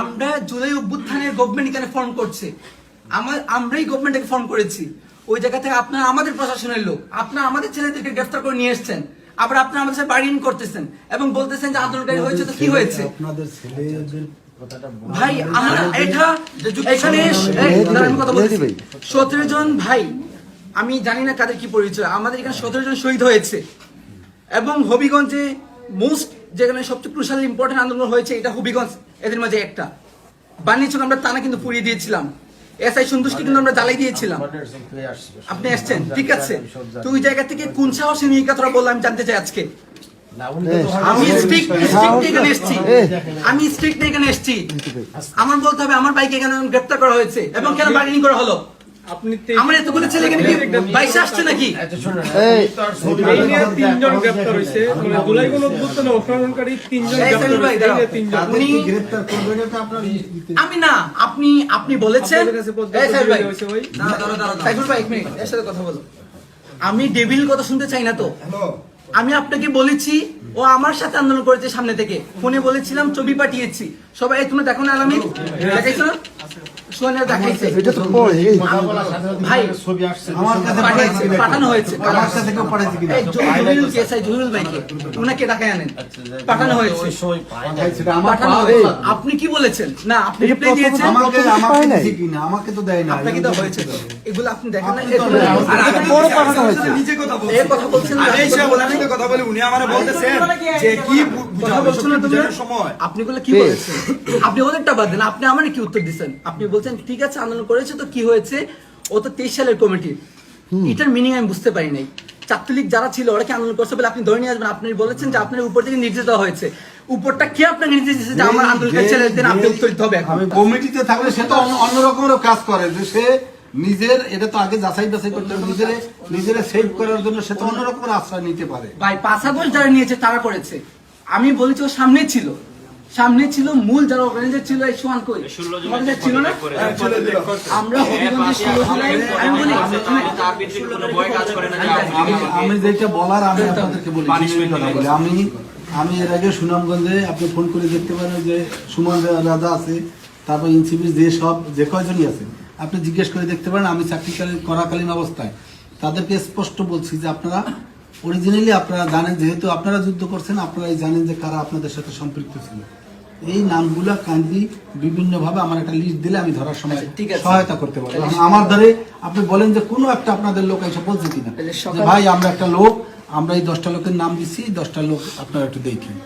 আমরা জুলাই অভ্যুত্থানের গভর্নমেন্ট এখানে ফর্ম করছে। আমার আমরাই গভর্নমেন্টকে ফর্ম করেছি। ওই জায়গা থেকে আপনারা আমাদের প্রশাসনের লোক আপনারা আমাদের ছেলেদেরকে গ্রেফতার করে নিয়ে এসছেন। আবার আপনারা আমাদের সাথে বাড়ি করতেছেন এবং বলতেছেন যে আন্দোলনকারী হয়েছে তো কি হয়েছে? আপনাদের ছেলেদের ভাই আমরা এটা এখানে আমি কথা বলছি। সতেরো জন ভাই আমি জানি না কাদের কি পরিচয় আমাদের এখানে সতেরো জন শহীদ হয়েছে। এবং হবিগঞ্জে মোস্ট যেখানে সবচেয়ে ক্রুশাল ইম্পর্টেন্ট আন্দোলন হয়েছে এটা হবিগঞ্জ। এদের মাঝে একটা। বানিয়েছিল আমরা টানা কিন্তু পুড়িয়ে দিয়েছিলাম। এসআই সন্তুষ্টি কিন্তু আমরা জ্বালাই দিয়েছিলাম। আপনি আসছেন? ঠিক আছে। তো ওই জায়গা থেকে কোন সাহসে নিয়ে কথাটা বললাম আমি জানতে চাই আজকে। আমি স্ট্রিক্ট স্ট্রিক্ট এখানে এসেছি। আমি স্ট্রিক্ট এখানে এসেছি। আমার বলতে হবে আমার বাইকে এখানে গ্রেপ্তার করা হয়েছে এবং কেন বার্গেনিং করা হলো? আপনি আমার এতগুলো ছেলে এখানে কি বাইশে আসছে নাকি? তিনজন গ্রেপ্তার হয়েছে। মানে জুলাই কোন অভ্যুত্থানে তিনজন আমি না আপনি আপনি বলেছেন। ভাই এক মিনিট এর সাথে কথা বলো। আমি ডেভিল কথা শুনতে চাই না তো। আমি আপনাকে বলেছি ও আমার সাথে আন্দোলন করেছে সামনে থেকে। ফোনে বলেছিলাম ছবি পাঠিয়েছি। সবাই তোমরা দেখো না আলামি দেখাইছো না সোনিয়া দেখাইছে। ভাই ছবি আসছে আমার কাছে পাঠিয়েছে পাঠানো হয়েছে। আমার কাছে কেউ পাঠাইছে কিনা? এই জহিরুল জহিরুল ভাইকে উনাকে আনেন। পাঠানো হয়েছে। সেটা আমার পাঠানো হয়েছে। আপনি কি বলেছেন? না আপনি রিপ্লাই দিয়েছেন। আমাকে আমাকে কিনা? আমাকে তো দেয় না আপনাকে তো হয়েছে এগুলো আপনি দেখেন না? তো আর বড় পাঠানো হয়েছে নিজে কথা বলছে এই কথা বলছেন আমি এই কথা সব বলেন কথা বলি উনি আমারে বলতেছেন যে কি কথা বলছো না তুমি সময়। আপনি গুলো কি বলেছেন? আপনি ওদেরটা বাদ দেন আপনি আমার কি উত্তর দিচ্ছেন? আপনি বলছেন ঠিক আছে আন্দোলন করেছে তো কি হয়েছে? ও তো তেইশ সালের কমিটি। এটার মিনিং আমি বুঝতে পারি নাই। ছাত্রলীগ যারা ছিল ওরা কি আন্দোলন করছে বলে আপনি ধরে নিয়ে আসবেন? আপনি বলেছেন যে আপনার উপর থেকে নির্দেশ হয়েছে। উপরটা কে আপনাকে নির্দেশ দিয়েছে যে আমার ছেলেদের আপনি যে- উত্তর দিতে হবে আমি কমিটিতে থাকলে সে তো কাজ করে যে সে নিজের এটা তো আগে যাচাই বাছাই করতে হবে নিজের নিজের সেভ করার জন্য সে তো অন্য রকমের আশ্রয় নিতে পারে। ভাই পাঁচ আগস্ট যারা নিয়েছে তারা করেছে। আমি বলেছি ও সামনে ছিল। সামনে ছিল মূল যারা অর্গানাইজার ছিল এই সোয়ান কই? ছিল না? আমরা ষোলো জুলাই আমি বলি আমি আমি যেটা বলার আমি আপনাদেরকে বলি। আমি আমি এর আগে সুনামগঞ্জে আপনি ফোন করে দেখতে পারেন যে সুমন রাজা আছে তারপর ইনসিবির যে সব যে কয়জনই আছে। আপনি জিজ্ঞেস করে দেখতে পারেন আমি চাকরিকালীন করাকালীন অবস্থায়। তাদেরকে স্পষ্ট বলছি যে আপনারা অরিজিনালি আপনারা জানেন যেহেতু আপনারা যুদ্ধ করছেন আপনারাই জানেন যে কারা আপনাদের সাথে সম্পৃক্ত ছিল। এই নামগুলা কান্দি বিভিন্নভাবে আমার একটা লিস্ট দিলে আমি ধরার সময় আচ্ছা, সহায়তা করতে পারব। আমার ধরে আপনি বলেন যে কোনো একটা আপনাদের লোক এসে বলছে কিনা। ভাই আমরা একটা লোক আমরা এই দশটা লোকের নাম দিচ্ছি দশটা লোক আপনারা একটু দেখেন।